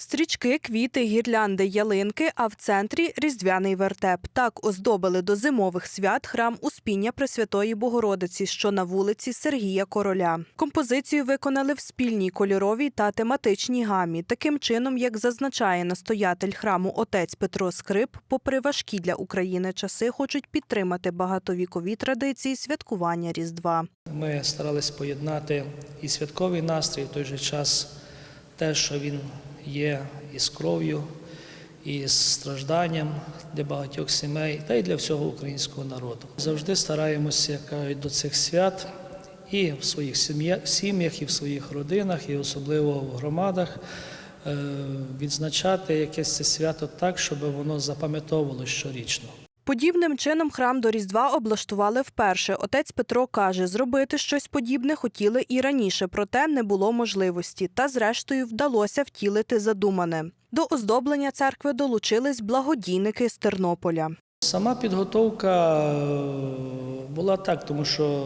Стрічки, квіти, гірлянди, ялинки, а в центрі різдвяний вертеп. Так оздобили до зимових свят храм Успіння Пресвятої Богородиці, що на вулиці Сергія Короля. Композицію виконали в спільній кольоровій та тематичній гамі. Таким чином, як зазначає настоятель храму отець Петро Скрип, попри важкі для України часи, хочуть підтримати багатовікові традиції святкування Різдва. Ми старались поєднати і святковий настрій, в той же час те, що він є із кров'ю, і з стражданням для багатьох сімей, та й для всього українського народу. Завжди стараємося як кажуть, до цих свят і в своїх сім'ях, і в своїх родинах, і особливо в громадах. е, Відзначати якесь це свято так, щоб воно запам'ятовувалося щорічно. Подібним чином храм до Різдва облаштували вперше. Отець Петро каже, зробити щось подібне хотіли і раніше, проте не було можливості. Та зрештою вдалося втілити задумане. До оздоблення церкви долучились благодійники з Тернополя. Сама підготовка е, була так, тому що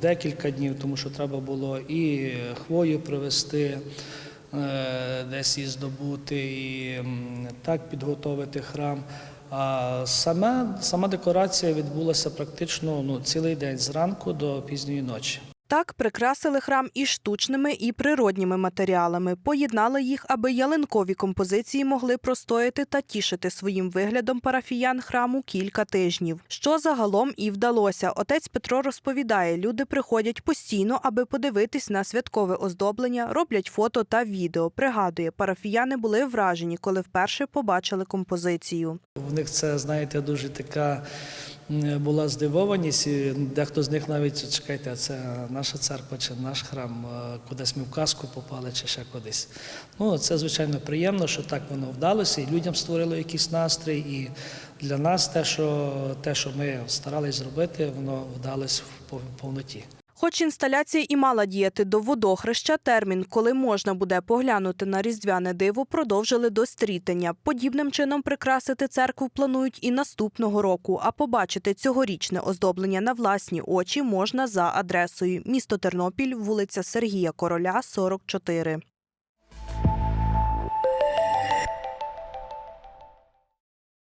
декілька днів, тому що треба було і хвою привезти, е, десь її здобути, і так підготовити храм. А сама, сама декорація відбулася практично ну, цілий день зранку до пізньої ночі. Так прикрасили храм і штучними, і природніми матеріалами. Поєднали їх, аби ялинкові композиції могли простояти та тішити своїм виглядом парафіян храму кілька тижнів. Що загалом і вдалося. Отець Петро розповідає, люди приходять постійно, аби подивитись на святкове оздоблення, роблять фото та відео. Пригадує, парафіяни були вражені, коли вперше побачили композицію. В них це, знаєте, дуже така була здивованість. і Дехто з них навіть чекайте, а це наша церква чи наш храм, е, кудись ми в казку попали чи ще кудись. Ну, це звичайно приємно, що так воно вдалося, і людям створило якийсь настрій. І для нас те, що, те, що ми старались зробити, воно вдалося в пов- повноті. Хоч інсталяція і мала діяти до водохреща, термін, коли можна буде поглянути на різдвяне диво, продовжили до стрітення. Подібним чином прикрасити церкву планують і наступного року. А побачити цьогорічне оздоблення на власні очі можна за адресою місто Тернопіль, вулиця Сергія Короля, 44.